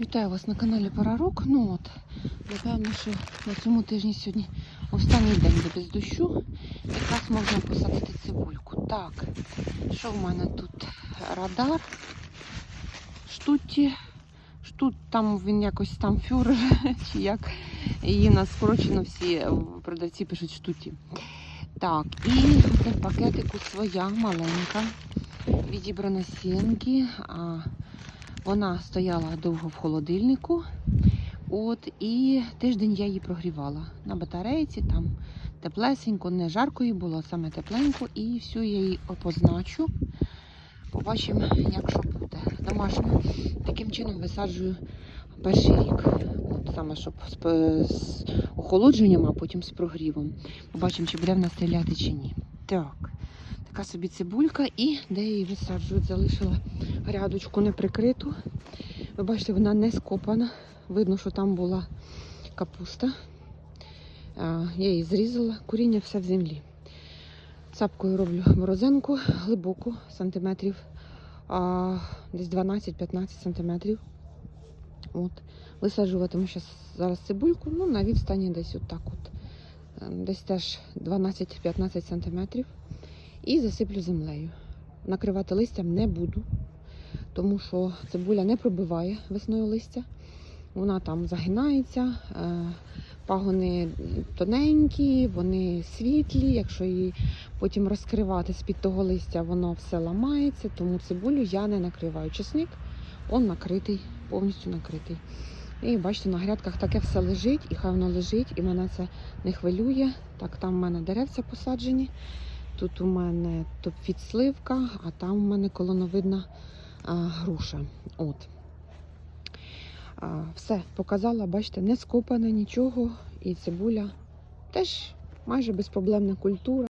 Вітаю вас на каналі Парарок. Ну от, напевно, що на цьому тижні сьогодні останній день де без дощу. Якраз можна посадити цибульку. Так, що в мене тут? Радар. Штуті. Штут там він якось там фюрер, чи як її нас скорочено всі е, продавці пишуть штуті. Так, і пакетику своя маленька. Відібрана сінки. Вона стояла довго в холодильнику. От, і тиждень я її прогрівала на батарейці, там теплесенько, не жарко їй було, саме тепленько. І всю я її позначу. Побачимо, як що буде. Домашню. Таким чином висаджую перший рік. От саме, щоб з, з охолодженням, а потім з прогрівом. Побачимо, чи буде в нас стріляти чи ні. Так, така собі цибулька, і де її висаджую, залишила грядочку неприкриту. Ви бачите, вона не скопана. Видно, що там була капуста. Я її зрізала, коріння все в землі. Цапкою роблю морозинку глибоку, сантиметрів десь 12-15 сантиметрів. От. Висаджуватиму зараз цибульку, ну, на відстані десь отак от. Е, Десь теж 12-15 сантиметрів. І засиплю землею. Накривати листям не буду тому що цибуля не пробиває весною листя. Вона там загинається, е, пагони тоненькі, вони світлі. Якщо її потім розкривати з-під того листя, воно все ламається, тому цибулю я не накриваю. Чесник, он накритий, повністю накритий. І бачите, на грядках таке все лежить, і хай воно лежить, і мене це не хвилює. Так, там в мене деревця посаджені. Тут у мене топфіт сливка, а там у мене колоновидна а, груша. От. А, все, показала, бачите, не скопане нічого. І цибуля теж майже безпроблемна культура.